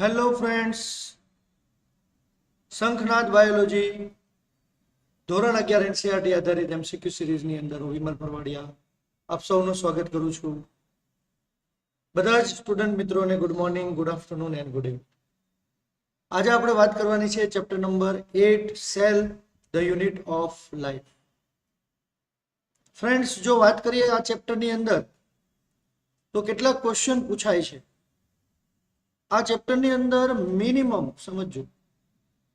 Hello friends Shankhnath biology ધોરણ અગિયાર NCERT આધારિત એમસીક્યુ સિરીઝની અંદર હું વિમલ પરવાડિયા આપ સૌનું સ્વાગત કરું છું. બધા જ સ્ટુડન્ટ મિત્રોને good morning good afternoon and good evening આજે આપણે વાત કરવાની છે chapter number eight cell the unit of life friends જો વાત કરીએ આ ચેપ્ટરની અંદર, તો કેટલાક ક્વેશ્ચન પૂછાય છે. આ ચેપ્ટરની અંદર મિનિમમ સમજો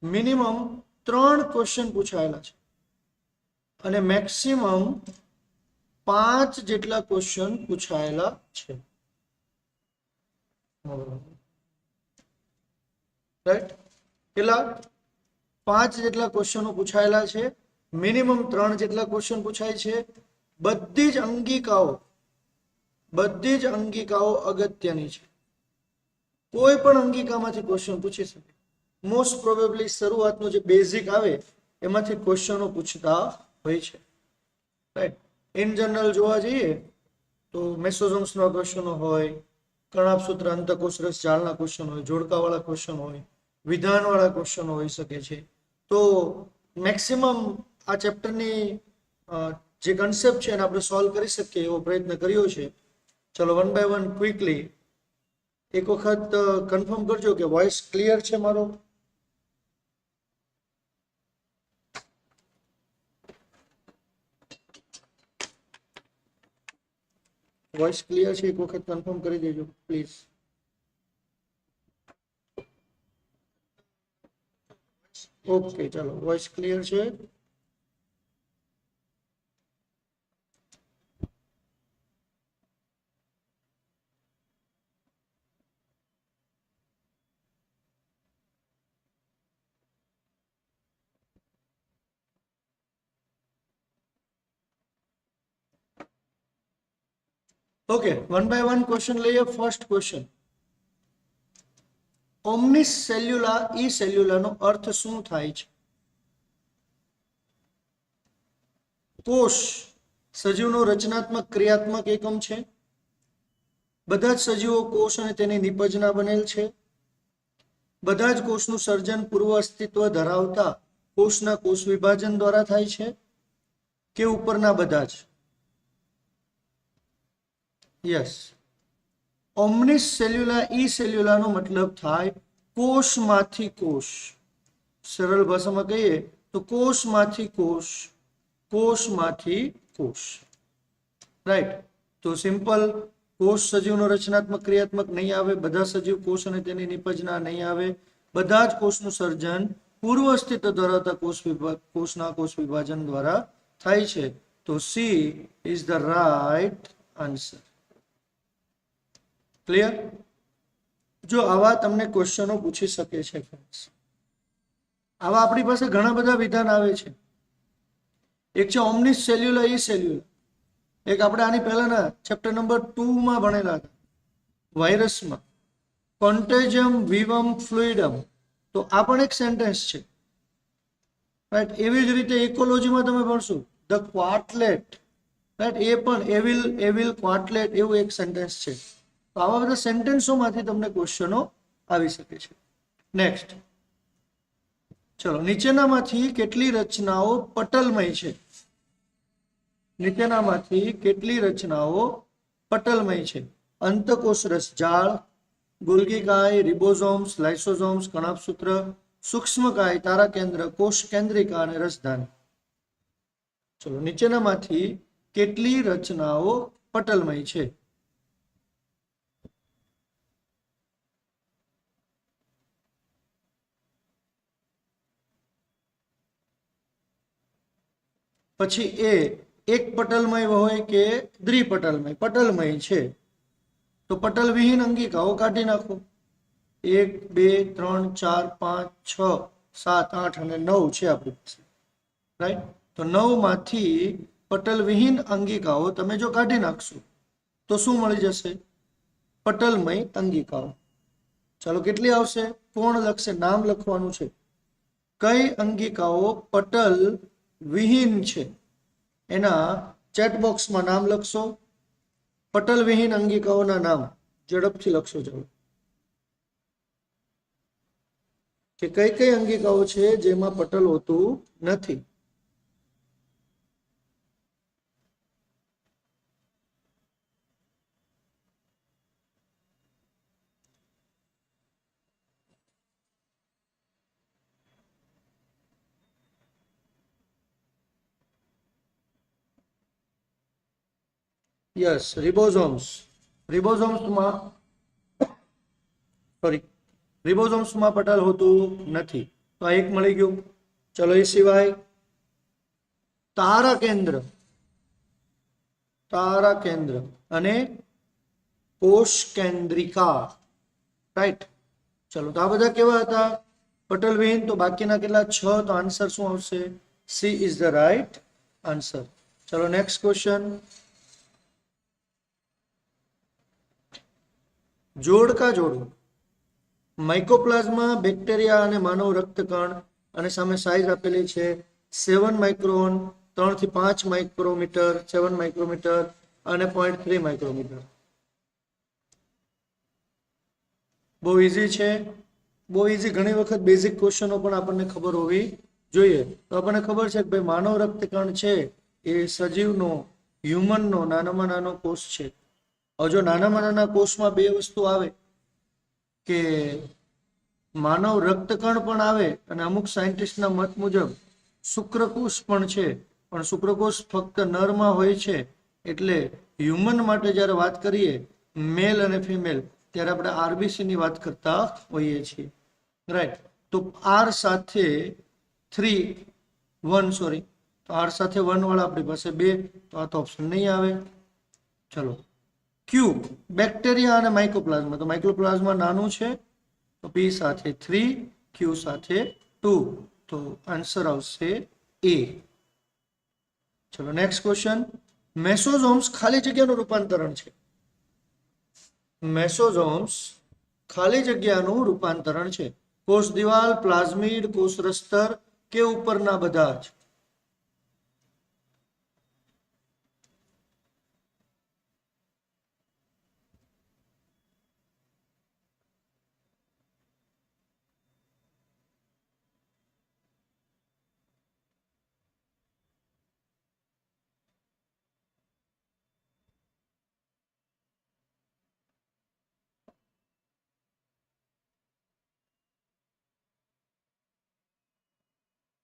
મિનિમમ ત્રણ ક્વેશ્ચન પૂછાયેલા છે. અને મેક્સિમમ પાંચ જેટલા ક્વેશ્ચન પૂછાયેલા છે. રાઈટ કેટલા? પાંચ જેટલા ક્વેશ્ચનો પૂછાયેલા છે. મિનિમમ ત્રણ જેટલા ક્વેશ્ચન પૂછાય છે. બધી જ અંગિકાઓ, બધી જ અંગિકાઓ અગત્યની છે. કોઈ પણ અંગિકામાંથી ક્વેશ્ચન પૂછી શકે. મોસ્ટ પ્રોબેબલી શરૂઆતનો જે બેઝિક આવે, એમાંથી ક્વેશ્ચનો પૂછતા હોય છે. રાઈટ ઇન જનરલ જોવા જઈએ, તો મેસોઝોમ્સના ક્વેશ્ચનો હોય કર્ણાભસૂત્ર અંતકોશરસ જાળના ક્વેશ્ચન હોય, જોડકાવાળા ક્વેશ્ચન હોય, વિધાનવાળા ક્વેશ્ચનો હોઈ શકે છે. તો મેક્સિમમ આ ચેપ્ટરની જે કન્સેપ્ટ છે એને આપણે સોલ્વ કરી શકીએ એવો પ્રયત્ન કર્યો છે. ચલો વન બાય વન ક્વિકલી એક વખત કન્ફર્મ કરજો કે વોઇસ ક્લિયર છે મારો. વોઇસ ક્લિયર છે, એક વખત કન્ફર્મ કરી દેજો પ્લીઝ ઓકે ચાલો વોઇસ ક્લિયર છે. Okay one by one question લઈએ ફર્સ્ટ ક્વેશ્ચન ઓમનિસ સેલ્યુલા ઈ સેલ્યુલાનો અર્થ શું થાય છે? કોષ સજીવનો રચનાત્મક ક્રિયાત્મક એકમ છે. બધા જ સજીવો કોષ અને તેની નિપજના બનેલ છે. બધા જ કોષનું સર્જન પૂર્વ અસ્તિત્વ ધરાવતા કોષના કોષ વિભાજન દ્વારા થાય છે કે ઉપરના બધા જ? યસ ઓમનિસ સેલ્યુલા ઈ સેલ્યુલાનો મતલબ થાય કોષમાંથી કોષ. સરળ ભાષામાં કહીએ તો કોષમાંથી કોષ કોષમાંથી કોષ. રાઈટ તો સિમ્પલ કોષ સજીવનો રચનાત્મક, ક્રિયાત્મક નહીં આવે, બધા સજીવ કોષ અને તેની નિપજના નહીં આવે. બધા જ કોષનું સર્જન પૂર્વ અસ્તિત્વ ધરાવતા કોષ વિભાગ કોષના કોષ વિભાજન દ્વારા થાય છે. તો C is the right answer clear જો આવા તમને ક્વેશ્ચનો પૂછી શકે છે આવા આપણી પાસે ઘણા બધા વિધાન આવે છે. એક છે ઓમનિસ સેલ્યુલર ઈ સેલ્યુલર એક આપણે આની પહેલાના ચેપ્ટર નંબર ટુમાં ભણેલા હતા. વાયરસમાં કોન્ટેજમ વિવમ ફ્લુઇડમ તો આ પણ એક સેન્ટેન્સ છે. રાઈટ એવી જ રીતે ઇકોલોજીમાં તમે ભણશો. ધ ક્વાટલેટ રાઈટ એ પણ એવિલ એવિલ ક્વાટલેટ એવું એક સેન્ટેન્સ છે. તો આવા બધા સેન્ટેન્સોમાંથી તમને ક્વેશ્ચનો આવી શકે છે. નેક્સ્ટ ચલો, નીચેનામાંથી કેટલી રચનાઓ પટલમય છે? નીચેનામાંથી કેટલી રચનાઓ પટલમય છે? અંતકોષ રસ જાળ, ગોલ્ગીકાય, રિબોઝોમ્સ, લાઇસોઝોમ્સ, કણાપસૂત્ર, સૂક્ષ્મકાય તારા કેન્દ્ર કોષ કેન્દ્રિકા અને રસધાની. ચલો, નીચેનામાંથી કેટલી રચનાઓ પટલમય છે? પછી એ એક પટલમય હોય કે દ્વિપટલમય? પટલમય છે. તો પટલ વિહીન અંગિકાઓ કાઢી નાખો. એક, બે, ત્રણ, ચાર, પાંચ, છ, સાત, આઠ અને નવ છે આપણી પાસે રાઈટ તો નવમાંથી પટલ વિહીન અંગિકાઓ તમે જો કાઢી નાખશો, તો શું મળી જશે? પટલમય અંગિકાઓ. ચાલો કેટલી આવશે? કોણ લખશે, નામ લખવાનું છે. કઈ અંગિકાઓ પટલ વિહીન છે. એના ચેટ બોક્સમાં નામ લખશો. પટલ વિહીન અંગિકાઓના નામ ઝડપથી લખશો ચાલો કે કઈ કઈ અંગિકાઓ છે જેમાં પટલ હોતું નથી? યસ રિબોઝોમ્સ રિબોઝોમ્સમાં સોરી રિબોઝોમ્સમાં પટલ હોતું નથી. તો આ એક મળી ગયું. ચલો એ સિવાય તારા કેન્દ્ર. તારા કેન્દ્ર અને કોષ કેન્દ્રિકા. રાઈટ ચલો તો આ બધા કેવા હતા? પટલવિહીન તો બાકીના કેટલા? છ, તો આન્સર શું આવશે? C is the right answer ચલો નેક્સ્ટ ક્વેશ્ચન જોડકા જોડવું માઇકોપ્લાઝમા બેક્ટેરિયા અને માનવ રક્તકણ અને સામે સાઇઝ આપેલી છે સેવન માઇક્રોન ત્રણથી પાંચ માઇક્રોમીટર સેવન માઇક્રોમીટર અને પોઈન્ટ થ્રી માઇક્રોમીટર બહુ ઇઝી છે. બહુ ઇઝી ઘણી વખત બેઝિક ક્વેશ્ચનો પણ આપણને ખબર હોવી જોઈએ. તો આપણને ખબર છે કે ભાઈ માનવ રક્તકણ છે એ સજીવનો હ્યુમનનો નાનામાં નાનો કોષ છે. જો નાનામાં નાના કોષમાં બે વસ્તુ આવે કે માનવ રક્તકણ પણ આવે અને અમુક સાયન્ટિસ્ટના મત મુજબ શુક્રકોષ પણ છે. પણ શુક્રકોષ ફક્ત નરમાં હોય છે એટલે હ્યુમન માટે જ્યારે વાત કરીએ, મેલ અને ફિમેલ, ત્યારે આપણે આરબીસીની વાત કરતા હોઈએ છીએ. રાઈટ તો આર સાથે થ્રી, વન સોરી તો આર સાથે વન વાળા આપણી પાસે બે, તો આ તો ઓપ્શન નહીં આવે. ચલો. ક્યુ બેક્ટેરિયા અને માઇકોપ્લાઝમા તો માઇક્રોપ્લાઝમા નાનું છે, તો પી સાથે થ્રી ક્યુ સાથે ટુ તો આન્સર આવશે એ ચલો નેક્સ્ટ ક્વેશ્ચન મેસોઝોમ્સ ખાલી જગ્યાનું રૂપાંતરણ છે. મેસોઝોમ્સ ખાલી જગ્યાનું રૂપાંતરણ છે. કોષ દિવાલ, પ્લાઝમિડ, કોષ રસ્તર કે ઉપરના બધા જ?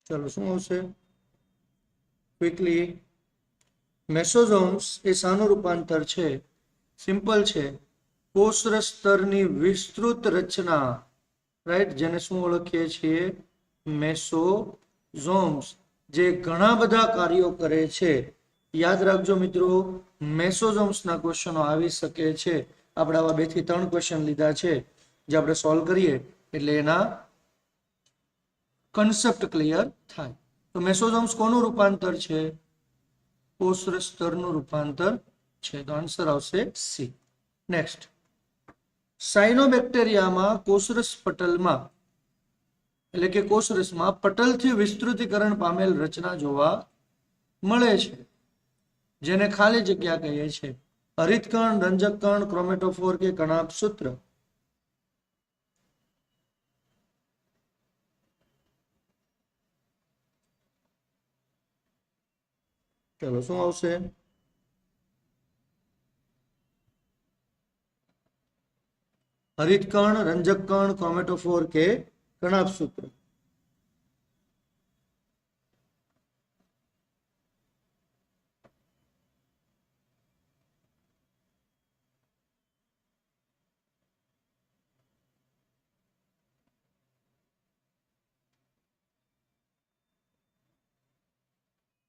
ચલો, શું આવશે? ક્વિકલી મેસોઝોમ્સ એ શાનું રૂપાંતર છે. સિમ્પલ છે. કોષરસ સ્તરની વિસ્તૃત રચના. રાઈટ જેને શું ઓળખીએ છીએ? મેસોઝોમ્સ જે ઘણા બધા કાર્યો કરે છે. યાદ રાખજો મિત્રો મેસોઝોમ્સના ક્વેશ્ચનો આવી શકે છે. આપણે આવા બેથી ત્રણ ક્વેશ્ચન લીધા છે. જે આપણે સોલ્વ કરીએ. એટલે એના કન્સેપ્ટ ક્લિયર થાય. તો મેસોઝોમ્સ કોનું રૂપાંતર છે? કોષરસ સ્તરનું રૂપાંતર છે. તો આન્સર આવશે સી નેક્સ્ટ સાયનોબેક્ટેરિયામાં કોષરસ પટલમાં, એટલે કે કોષરસમાં પટલથી વિસ્તૃતીકરણ પામેલ રચના જોવા મળે છે. જેને ખાલી જગ્યા કહીએ છે. હરિતકણ, રંજકકણ, ક્રોમેટોફોર કે કણાભ સૂત્ર ચલો શું આવશે હરિતકણ રંજકકણ ક્રોમેટોફોર કે કણાભ સૂત્ર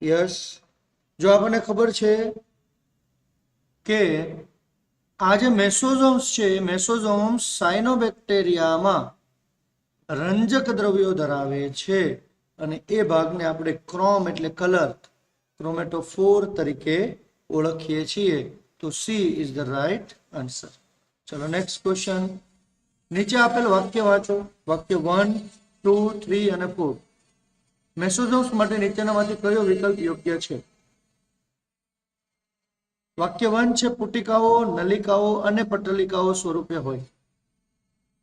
યસ જો આપણને ખબર છે કે આ જે મેસોઝોમ્સ છે મેસોઝોમ્સ સાયનોબેક્ટેરિયામાં રંજક દ્રવ્યો ધરાવે છે અને એ ભાગને આપણે ક્રોમ એટલે કલર ક્રોમેટોફોર તરીકે ઓળખીએ છીએ. તો C is the right answer. ચલો, નેક્સ્ટ ક્વેશ્ચન. નીચે આપેલ વાક્ય વાંચો. વાક્ય વન, ટુ, થ્રી અને ફોર. મેસોઝોમ્સ માટે નીચેનામાંથી કયો વિકલ્પ યોગ્ય છે? વાક્ય વન છે, પુટિકાઓ, નલિકાઓ અને પટલિકાઓ સ્વરૂપે હોય.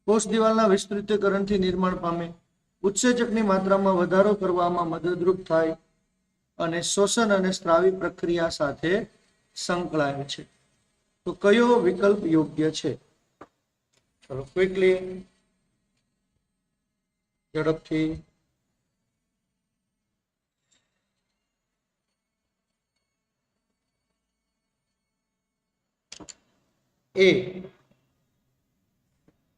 કોષ દિવાલના વિસ્તૃતીકરણથી નિર્માણ પામે ઉત્સેચકની માત્રામાં વધારો કરવામાં મદદરૂપ થાય અને શોષણ અને સ્ત્રાવી પ્રક્રિયા સાથે સંકળાયેલ છે. તો કયો વિકલ્પ યોગ્ય છે? ચલો ક્વિકલી ઝડપથી એ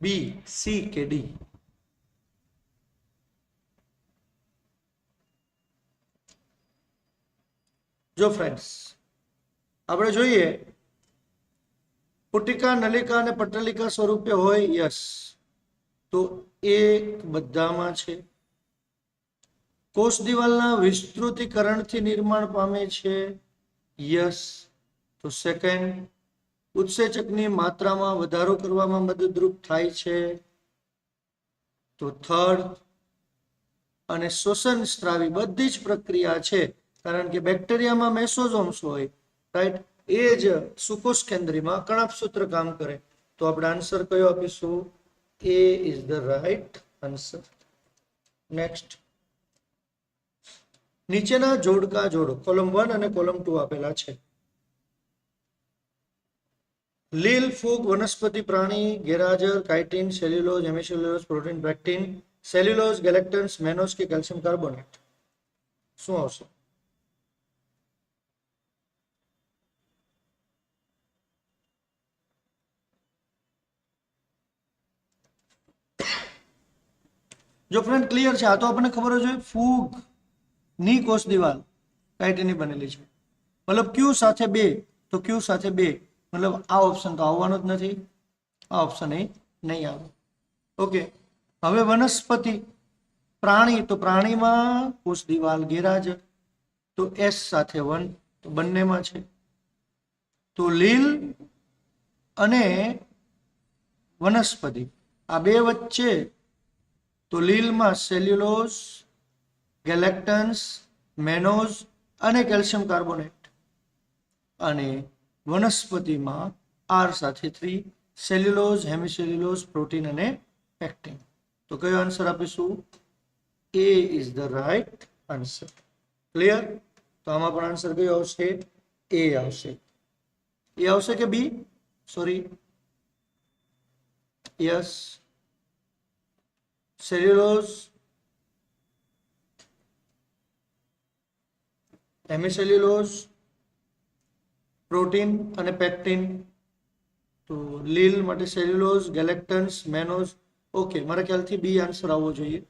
બી સી કે ડી જો ફ્રેન્ડ્સ આપણે જોઈએ પુટિકા, નલિકા અને પટલિકા સ્વરૂપે હોય યસ તો એ બધામાં છે. કોષ દિવાલના વિસ્તૃતીકરણથી નિર્માણ પામે છે યસ તો સેકન્ડ ઉત્સેચકની માત્રામાં વધારો કરવામાં મદદરૂપ થાય છે. તો થર્ડ અને શ્વસન સ્ત્રાવી બધી જ પ્રક્રિયા છે. કારણ કે બેક્ટેરિયામાં મેસોઝોમ્સ હોય, રાઈટ, એ જ સુકોષ કેન્દ્રીમાં કણાપસૂત્ર કામ કરે. તો આપણે આન્સર કયો આપીશું? A is the right answer. Next. નીચેના જોડકા જોડો, કોલમ વન અને કોલમ ટુ આપેલા છે. લીલ, ફૂગ, વનસ્પતિ, પ્રાણી, ગેરહાજર, chitin, cellulose, hemicellulose, protein, pectin, cellulose, galactans mannose કે કેલ્શિયમ કાર્બોનેટ. શું આવશે? જો ફ્રેન્ડ ક્લિયર છે, આ તો આપણને ખબર જ હોય, ફૂગની કોષ દિવાલ કાઇટિનની બનેલી છે. મતલબ ક્યુ સાથે બે, તો ક્યુ સાથે બે. મતલબ આ ઓપ્શન તો આવવાનો જ નથી. આ ઓપ્શન એ નહીં આવે. ઓકે હવે વનસ્પતિ. પ્રાણી. તો પ્રાણીમાં કોષ, દિવાલ, ગેરહાજર. તો એસ સાથે વન તો બંનેમાં છે. તો લીલ અને વનસ્પતિ. આ બે વચ્ચે તો લીલમાં સેલ્યુલોઝ, ગેલેક્ટન્સ, મેનોઝ અને કેલ્શિયમ કાર્બોનેટ. અને વનસ્પતિમાં આર સાથે થ્રી સેલ્યુલોઝ, હેમિસેલ્યુલોઝ, પ્રોટીન અને પેક્ટિન. તો કયો આન્સર આપીશું? A is the right answer clear તો આમાં પણ આન્સર કયો આવશે? એ આવશે. એ આવશે કે B sorry yes cellulose hemicellulose protein અને પેક્ટિન તો લીલ માટે સેલ્યુલોઝ, ગેલેક્ટન્સ, મેનોઝ. ઓકે, મારા ખ્યાલથી બી આન્સર આવવો જોઈએ.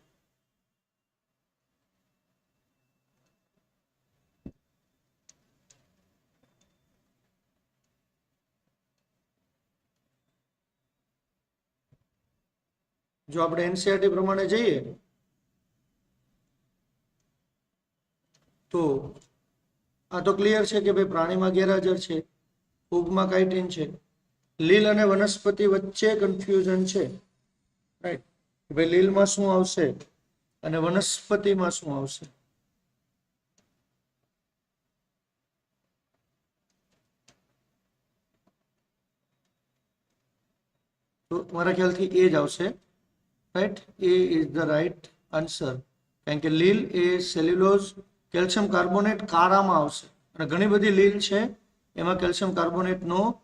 જો આપણે એનસીઆરટી પ્રમાણે જઈએ, તો આ તો ક્લિયર છે કે ભાઈ પ્રાણીમાં ગેરહાજર છે. ફૂગમાં કાઇટિન છે. લીલ અને વનસ્પતિ વચ્ચે કન્ફ્યુઝન છે. રાઈટ ભાઈ લીલમાં શું આવશે અને વનસ્પતિમાં શું આવશે? તો મારા ખ્યાલથી એ જ આવશે. Right A is the right answer કારણ કે લીલ એ સેલ્યુલોઝ કેલ્શિયમ કાર્બોનેટ કારામાં આવશે. અને ઘણી બધી લીલ છે, એમાં કેલ્શિયમ કાર્બોનેટનો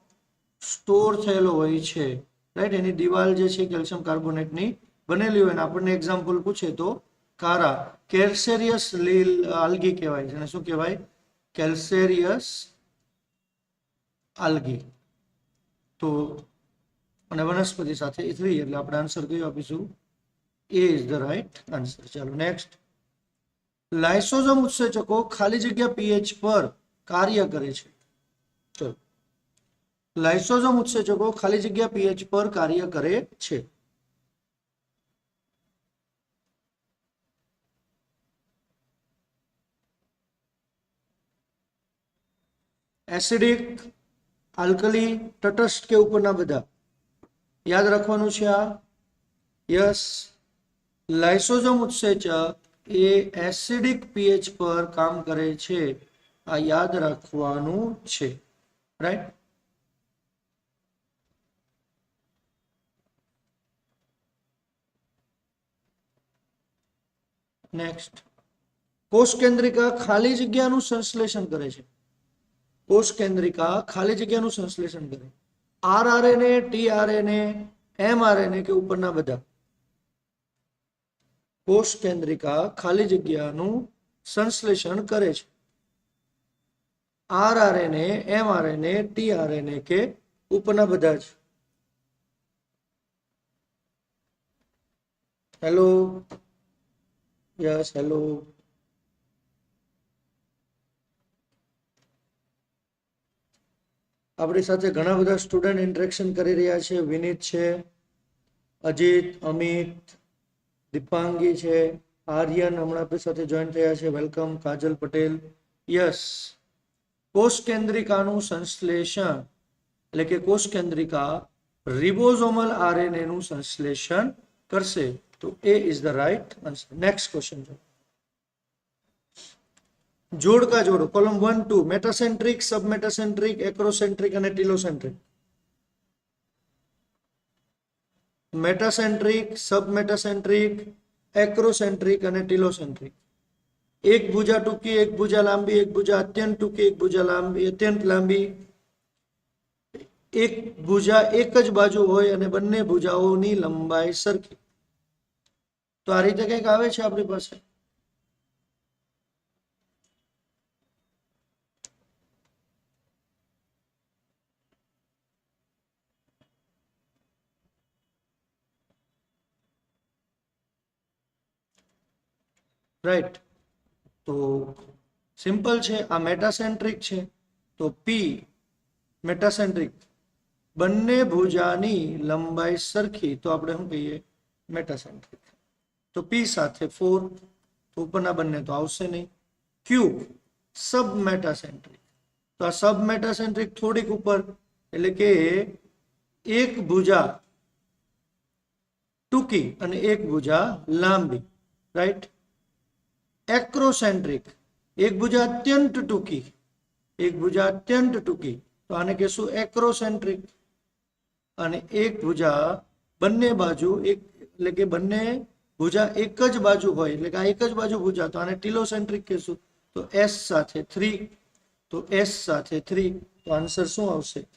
સ્ટોર થયેલો હોય છે. રાઈટ એની દિવાલ જે છે કેલ્શિયમ કાર્બોનેટની બનેલી હોય. અને આપણને એક્ઝામ્પલ પૂછે તો કારા કેલ્સેરિયસ લીલ આલ્ગી કહેવાય છે. શું કહેવાય? Calcareous algae. તો અને વનસ્પતિ સાથે ઇથરી એટલે આપણે આન્સર કયો આપીશું. A is the right answer ચાલો નેક્સ્ટ લાઇસોઝોમ ઉત્સેચકો ખાલી જગ્યા પીએચ પર કાર્ય કરે છે. ચલો. લાઇસોઝોમ ઉત્સેચકો ખાલી જગ્યા પીએચ પર કાર્ય કરે છે. એસિડિક, આલ્કલી, તટસ્થ કે ઉપરના બધા. યાદ રાખવાનું છે આ. યસ. લાઇસોઝોમ ઉત્સેચક એ એસિડિક પીએચ પર કામ કરે છે. આ યાદ રાખવાનું છે. રાઈટ નેક્સ્ટ કોષ કેન્દ્રિકા ખાલી જગ્યાનું સંશ્લેષણ કરે છે. કોષ કેન્દ્રિકા ખાલી જગ્યાનું સંશ્લેષણ કરે. R RNA T RNA M RNA કે ઉપરના બધા. કોષ કેન્દ્રિકા ખાલી જગ્યાનું સંશ્લેષણ કરે છે. R RNA M RNA T RNA કે ઉપના બધા જ. હેલો. Yes, hello. આપણી સાથે ઘણા બધા સ્ટુડન્ટ ઇન્ટરેક્શન કરી રહ્યા છે. વિનીત છે, અજીત, અમિત દીપાંગી છે, આર્યન હમણાં આપણી સાથે જોઈન થયા છે. વેલકમ કાજલ પટેલ. યસ કોષ કેન્દ્રિકાનું સંશ્લેષણ, એટલે કે કોષ કેન્દ્રિકા રિબોઝોમલ આરએનએ નું સંશ્લેષણ કરશે. તો A is the right answer next question જો જોડકા જોડો. Column one two metacentric submetacentric acrocentric અને ટીલોસેન્ટ્રિક મેટાસેન્ટ્રિક સબમેટાસેન્ટ્રિક એક્રોસેન્ટ્રિક અને ટીલોસેન્ટ્રિક એક ભુજા ટૂંકી, એક ભુજા લાંબી, એક ભુજા અત્યંત ટૂંકી, એક ભુજા લાંબી, અત્યંત લાંબી. એક ભુજા એક જ બાજુ હોય અને બંને ભુજાઓની લંબાઈ સરખી. તો આ રીતે કંઈક આવે છે આપણી પાસે? રાઈટ. તો સિમ્પલ છે, આ મેટાસેન્ટ્રિક છે. તો પી મેટાસેન્ટ્રિક બંને ભુજાની લંબાઈ સરખી, તો આપણે શું કહીએ? મેટાસેન્ટ્રિક તો પી સાથે ફોર તો ઉપરના બંને તો આવશે નહીં. ક્યુ સબ મેટાસેન્ટ્રિક તો આ સબ મેટાસેન્ટ્રિક થોડીક ઉપર, એટલે કે એક ભુજા ટૂંકી અને એક ભુજા લાંબી. રાઈટ? એક્રોસેન્ટ્રિક. એક ભુજા અત્યંત ટૂંકી. એક ભુજા અત્યંત ટૂંકી. તો આને કહેશું એક્રોસેન્ટ્રિક. અને એક ભુજા બંને બાજુ, એક એટલે કે બંને ભુજા એક જ બાજુ હોય, એટલે કે આ એક જ બાજુ ભુજા, તો આને ટીલોસેન્ટ્રિક કહેશું. તો એસ સાથે થ્રી. તો એસ સાથે થ્રી. તો આન્સર શું આવશે?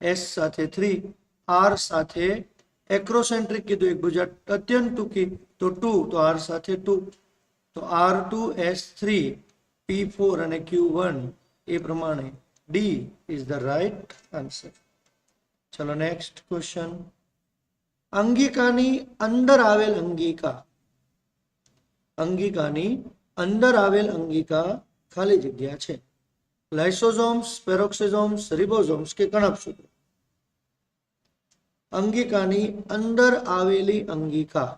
એસ સાથે થ્રી. આર સાથે એક્રોસેન્ટ્રિક કીધું. એક ભુજા અત્યંત ટૂંકી. તો ટુ. તો આર સાથે ટુ. તો R two S three P four અને ક્યુ વન એ પ્રમાણે D is the right answer ચલો નેક્સ્ટ ક્વેશ્ચન અંગિકાની અંદર આવેલ અંગિકા અંગિકાની અંદર આવેલ અંગિકા ખાલી જગ્યા છે લાઇસોઝોમ્સ પેરોક્સિઝોમ્સ રિબોઝોમ્સ કે કણપસૂત્રો અંગિકાની અંદર આવેલી અંગિકા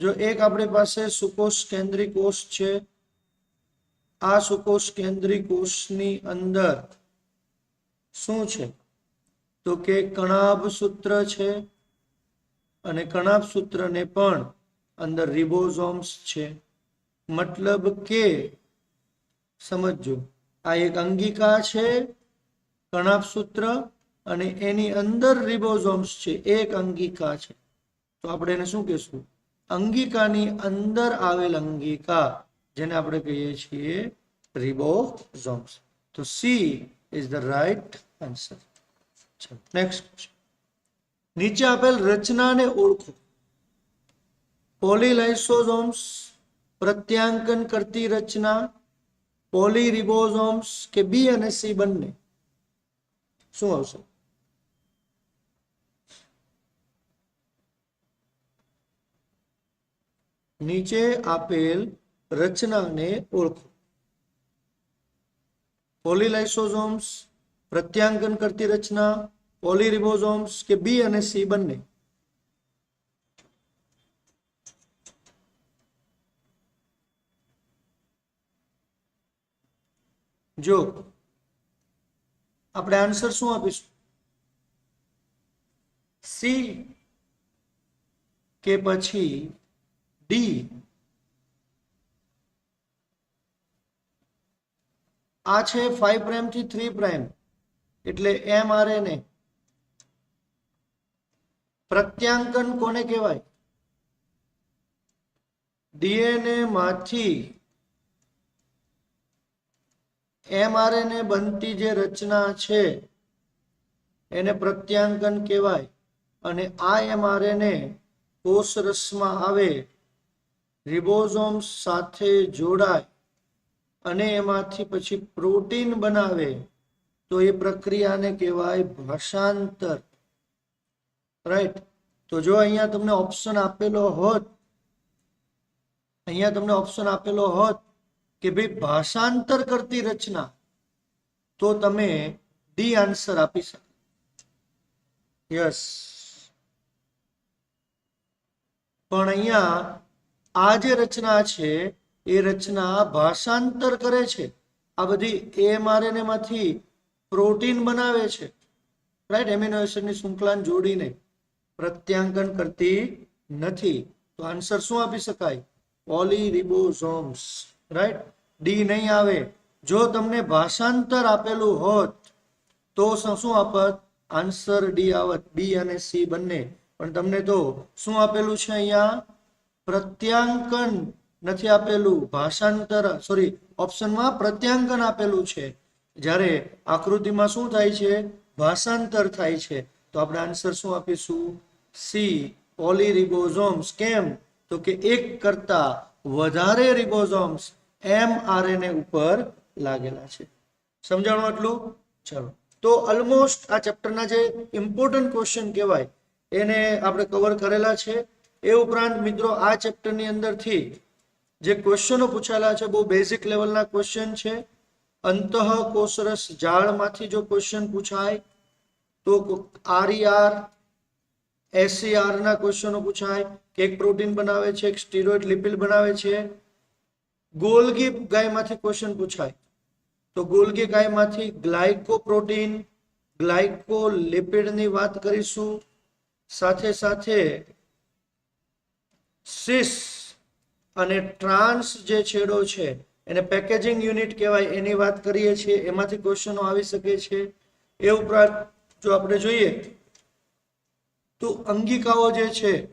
જો એક આપણી પાસે સુકોષ કેન્દ્રી કોષ છે, આ સુકોષ કેન્દ્રી કોષની અંદર શું છે? તો કે કણાભ સૂત્ર છે અને કણાભ સૂત્રને પણ અંદર રિબોઝોમ્સ છે. મતલબ કે સમજો આ એક અંગિકા છે, કણાભ સૂત્ર અને એની અંદર રિબોઝોમ્સ છે. એક અંગિકા છે. તો આપણે એને શું કહેશું? અંગિકાની અંદર આવેલ અંગિકા, જેને આપણે કહીએ છીએ રિબોઝોમ્સ તો C is the right answer next નીચે આપેલ રચનાને ઓળખો. પોલીલાઇસોઝોમ્સ પ્રત્યાંકન કરતી રચના પોલીરિબોઝોમ્સ કે બી અને સી બંને. શું આવશે? નીચે આપેલ રચનાને ઓળખો પોલીલાઇસોઝોમ્સ પ્રત્યાંકન કરતી રચના પોલીરિબોઝોમ્સ કે બી અને સી બંને જો આપણે આન્સર શું આપીશું સી કે પછી ડી આ છે ફાઈવ પ્રાઇમથી થ્રી પ્રાઇમ એટલે એમ આર એન પ્રત્યાંકન કોને કહેવાય ડીએનએ માંથી એમઆરએનએ બનતી જે રચના છે એને પ્રત્યાંકન કહેવાય અને આ એમઆરએનએ કોષ રસમાં આવે રિબોઝોમ્સ સાથે જોડાય અને એમાંથી પછી પ્રોટીન બનાવે, તો એ પ્રક્રિયાને કહેવાય ભાષાંતર. રાઈટ તો જો અહીંયા તમને ઓપ્શન આપેલો હોત, અહીંયા તમને ઓપ્શન આપેલો હોત કે ભાઈ ભાષાંતર કરતી રચના, તો તમે ડી આન્સર આપી શકો. યસ પણ અહીંયા આ જે રચના છે, એ રચના ભાષાંતર કરે છે. આ બધી એમઆરએનએ માંથી પ્રોટીન બનાવે છે. રાઈટ એમિનો એસિડની શૃંખલાને જોડીને પ્રત્યાંકન કરતી નથી. તો આન્સર શું આપી શકાય? પોલીરિબોઝોમ્સ. રાઈટ ડી નહીં આવે. જો તમને ભાષાંતર આપેલું હોત, તો શું આપત? આન્સર ડી આવત. બી અને સી બંને. પણ તમને તો શું આપેલું છે અહીંયા? પ્રત્યાંકન નથી આપેલું, ભાષાંતર સોરી ઓપ્શનમાં પ્રત્યાંકન આપેલું છે. જ્યારે આકૃતિમાં શું થાય છે? ભાષાંતર થાય છે. તો આપણે આન્સર શું આપીશું? સી પોલીરિબોઝોમ્સ કેમ તો કે એક કરતા વધારે રિબોઝોમ્સ એમ આરએનએ ઉપર લાગેલા છે. સમજાણું આટલું? ચલો. તો ઓલમોસ્ટ આ ચેપ્ટરના જે ઇમ્પોર્ટન્ટ ક્વેશ્ચન કહેવાય, એને આપણે કવર કરેલા છે. એ ઉપરાંત મિત્રો, આ ચેપ્ટરની અંદરથી જે ક્વેશ્ચનો પૂછાયેલા છે, બહુ બેઝિક લેવલના ક્વેશ્ચન છે. અંતઃ કોષરસ જાળમાંથી જો ક્વેશ્ચન પૂછાય, તો આરઈઆર એસસીઆર ના ક્વેશ્ચનો પૂછાય. કે એક પ્રોટીન બનાવે છે, એક સ્ટીરોઇડ લિપિડ બનાવે છે. ગોલગી ગાયમાંથી ક્વેશ્ચન પૂછાય. તો ગોલગી ગાયમાંથી ગ્લાયકોપ્રોટીન, ગ્લાયકોલિપિડની વાત કરીશું. સાથે સાથે સિસ અને ટ્રાન્સ જે છેડો છે, એને પેકેજિંગ યુનિટ કહેવાય, એની વાત કરીએ છીએ, એમાંથી ક્વેશ્ચનો આવી શકે છે. એ ઉપરાંત જો આપણે જોઈએ, તો અંગિકાઓ જે છે,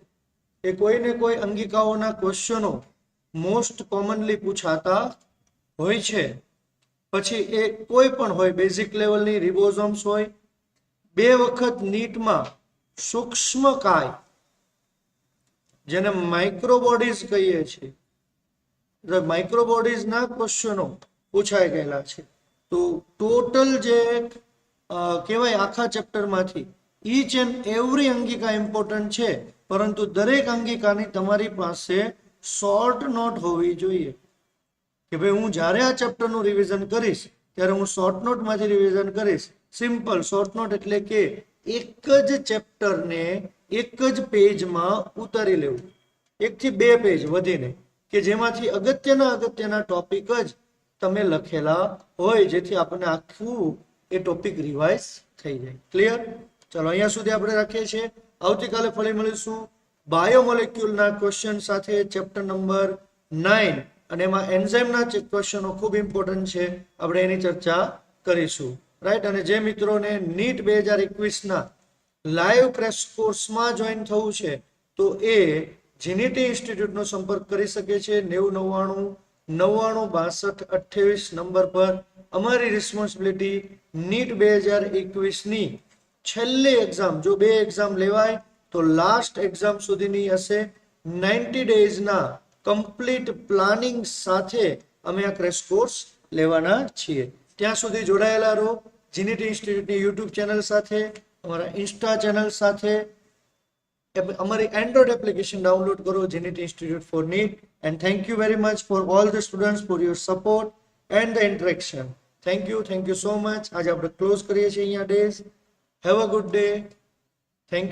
એ કોઈને કોઈ અંગિકાઓના ક્વેશ્ચનો મોસ્ટ કોમનલી પૂછાતા હોય છે. પછી એ કોઈ પણ હોય બેઝિક લેવલની રિબોઝોમ્સ હોય, બે વખત નીટમાં સૂક્ષ્મ કાય જેને માઇક્રોબોડીઝ કહીએ છીએ. માઇક્રોબોડીઝના ક્વેશ્ચનો પૂછાઈ ગયેલા છે. તો ટોટલ જે કહેવાય આખા ચેપ્ટરમાંથી ઈચ એન્ડ એવરી અંગિકા ઇમ્પોર્ટન્ટ છે, પરંતુ દરેક અંગિકાની તમારી પાસે શોર્ટ નોટ હોવી જોઈએ. કે ભાઈ હું જ્યારે આ ચેપ્ટરનું રિવિઝન કરીશ, ત્યારે હું શોર્ટ નોટમાંથી રિવિઝન કરીશ. સિમ્પલ શોર્ટ નોટ એટલે કે એક જ ચેપ્ટરને એક જ પેજમાં ઉતારી લેવું. એકથી બે પેજ વધીને, કે જેમાંથી અગત્યના અગત્યના ટોપિક જ તમે લખેલા હોય, જેથી આપણને આખું એ ટોપિક રિવાઇઝ થઈ જાય. ક્લિયર ચલો, અહીંયા સુધી આપણે રાખીએ છીએ. આવતીકાલે ફરી મળીશું બાયોમોલેક્યુલના ક્વેશ્ચન સાથે ચેપ્ટર નંબર નાઇન અને એમાં એન્ઝાઇમના ક્વેશ્ચનો ખૂબ ઇમ્પોર્ટન્ટ છે. આપણે એની ચર્ચા કરીશું. રાઈટ અને જે મિત્રોને નીટ બે હજાર એકવીસના લાઈવ ક્રેશ કોર્સમાં જોઈન થવું છે, તો એ જીનીટી ઇન્સ્ટિટ્યૂટનો સંપર્ક કરી શકે છે. નેવું નવ્વાણું નવ્વાણું બાસઠ, અઠ્યાવીસ નંબર પર અમારી રિસ્પોન્સિબિલિટી નીટ બે હજાર એકવીસની છેલ્લી એક્ઝામ જો બે એક્ઝામ લેવાય, તો લાસ્ટ એક્ઝામ સુધીની હશે. નાઇન્ટી ડેઝના કમ્પ્લીટ પ્લાનિંગ સાથે અમે આ ક્રેશ કોર્સ લેવાના છીએ. ત્યાં સુધી જોડાયેલા રહો. જીનીટી ઇન્સ્ટિટ્યૂટની યુટ્યુબ ચેનલ સાથે અમારા ઇન્સ્ટા ચેનલ સાથે અમારી એન્ડ્રોઇડ એપ્લિકેશન ડાઉનલોડ કરો જેનિટ institute for NEET and thank you very much for all the students for your support and the interaction thank you thank you so much આજે આપણે close કરીએ છીએ અહીંયા days have a good day thank you